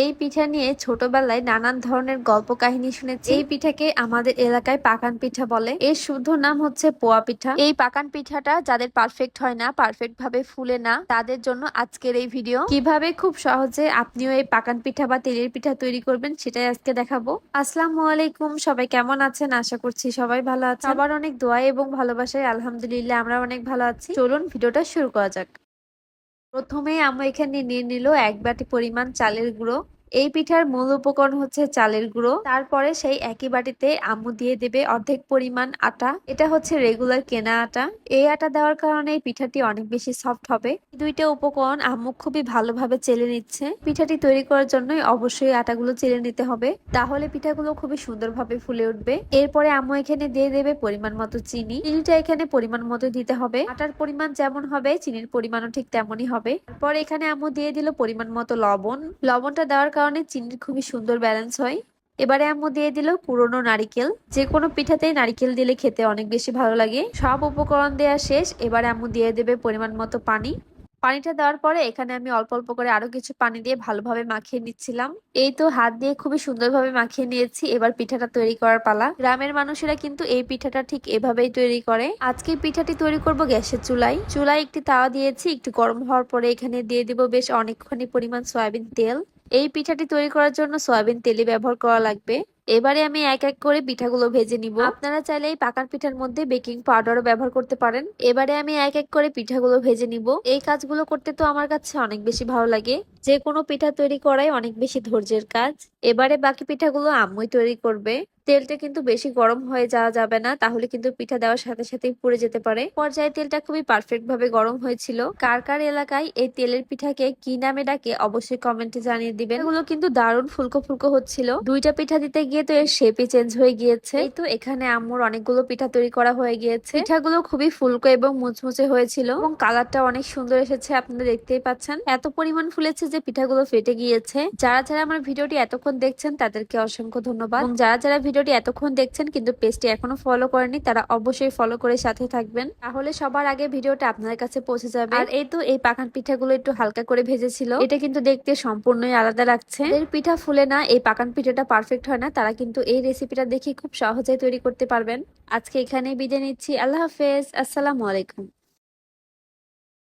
এই পিঠা নিয়ে ছোটবেলায় নানান ধরনের গল্প কাহিনী শুনেছি। এই পিঠাকে আমাদের এলাকায় পাকান পিঠা বলে। এর শুদ্ধ নাম হচ্ছে পোয়া পিঠা। এই পাকান পিঠাটা যাদের পারফেক্ট হয় না পারফেক্ট ভাবে ফুলে না, তাদের জন্য আজকের এই ভিডিও কীভাবে খুব সহজে আপনিও এই পাকান পিঠা বা তেলের পিঠা তৈরি করবেন সেটাই আজকে দেখাবো। আসসালামু আলাইকুম, সবাই কেমন আছেন? আশা করছি সবাই ভালো আছে আবার অনেক দোয়া এবং ভালোবাসায়, আলহামদুলিল্লাহ আমরা অনেক ভালো আছি। চলুন ভিডিওটা শুরু করা যাক। প্রথমে আমরা এখানে নিয়ে নিল এক বাটি পরিমাণ চালের গুঁড়ো। এই পিঠার মূল উপকরণ হচ্ছে চালের গুঁড়ো। তারপরে সেই একই বাটিতে আম্মু দিয়ে দেবে অর্ধেক পরিমাণ আটা। এটা হচ্ছে রেগুলার কেনা আটা। এই আটা দেওয়ার কারণে পিঠাটি অনেক বেশি সফট হবে। দুইটা উপকরণ আম্মু খুবই ভালোভাবে চেলে নিচ্ছে। পিঠাটি তৈরি করার জন্যই অবশ্যই আটাগুলো চেলে নিতে হবে। তাহলে পিঠাগুলো খুবই সুন্দরভাবে ফুলে উঠবে। এরপরে আম্মু এখানে দিয়ে দেবে পরিমাণ মতো চিনি। চিনিটা এখানে পরিমাণ মতো দিতে হবে। আটার পরিমাণ যেমন হবে, চিনির পরিমাণও ঠিক তেমনই হবে। তারপর এখানে আম্মু দিয়ে দিল পরিমাণ মতো লবণ। লবণটা দেওয়ার কারণে চিনির খুবই সুন্দর ব্যালেন্স হয়। এবারে আম্মু দিয়ে দিল পুরনো নারিকেল। যে কোনো পিঠাতেই নারিকেল দিলে খেতে অনেক বেশি ভালো লাগে। সব উপকরণ দেওয়া শেষ। এবারে আম্মু দিয়ে দেবে পরিমাণ মতো পানি। পানিটা দেওয়ার পরে এখানে আমি অল্প অল্প করে আরও কিছু পানি দিয়ে ভালোভাবে মাখিয়ে নিচ্ছিলাম। এই তো হাত দিয়ে খুবই সুন্দরভাবে মাখিয়ে নিয়েছি। এবার পিঠাটা তৈরি করার পালা। গ্রামের মানুষেরা কিন্তু এই পিঠাটা ঠিক এভাবেই তৈরি করে। আজকে পিঠাটি তৈরি করব গ্যাসের চুলায়। চুলায় একটি তাওয়া দিয়েছি। একটু গরম হওয়ার পরে এখানে দিয়ে দিব বেশ অনেকখানি পরিমাণ সয়াবিন তেল। এই পিঠাটি তৈরি করার জন্য সয়াবিন তেলে ব্যবহার করা লাগবে। এবারে আমি এক এক করে পিঠাগুলো ভেজে নিব। আপনারা চাইলে এই পাকার পিঠার মধ্যে বেকিং পাউডারও ব্যবহার করতে পারেন। এবারে আমি এক এক করে পিঠাগুলো ভেজে নিব। এই কাজগুলো করতে তো আমার কাছে অনেক বেশি ভালো লাগে। যে কোনো পিঠা তৈরি করাই অনেক বেশি ধৈর্যের কাজ। এবারে বাকি পিঠাগুলো আম্মুই তৈরি করবে। তেলটা কিন্তু বেশি গরম হয়ে যাওয়া যাবে না, তাহলে কিন্তু পিঠা দেওয়ার সাথে সাথেই পুড়ে যেতে পারে। পর্যায়ে তেলটা খুবই পারফেক্ট ভাবে গরম হয়েছিল। কার কার এলাকায় এই তেলের পিঠাকে কি নামে ডাকে অবশ্যই কমেন্টে জানিয়ে দিবেন। এগুলো কিন্তু দারুণ ফুলকো ফুলকো হচ্ছিল। দুইটা পিঠা দিতে গিয়ে তো এর শেপই চেঞ্জ হয়ে গিয়েছে। তো এখানে আম্মুর অনেকগুলো পিঠা তৈরি করা হয়ে গিয়েছে। পিঠাগুলো খুবই ফুলকো এবং মুচমুচে হয়েছিল এবং কালারটা অনেক সুন্দর এসেছে, আপনারা দেখতেই পাচ্ছেন। এত পরিমাণ ফুলেছে যে পিঠাগুলো ফেটে গিয়েছে। যারা যারা আমার ভিডিওটি এতক্ষণ দেখছেন, তাদেরকে অসংখ্য ধন্যবাদ। এবং যারা যারা ভিডিওটি এতক্ষণ দেখছেন কিন্তু পেজটি এখনও ফলো করেনি তারা অবশ্যই ফলো করে সাথে থাকবেন। তাহলে সবার আগে ভিডিওটা আপনার কাছে পৌঁছে যাবে। আর এই তো এই পাকান পিঠাগুলো একটু হালকা করে ভেজেছিল। এটা কিন্তু দেখতে সম্পূর্ণই আলাদা লাগছে। এর পিঠা ফুলে না, এই পাকান পিঠাটা পারফেক্ট হয় না, তারা কিন্তু এই রেসিপিটা দেখে খুব সহজেই তৈরি করতে পারবেন। আজকে এখানে বিদায় নিচ্ছি। আল্লাহ হাফেজ। আসসালামু আলাইকুম।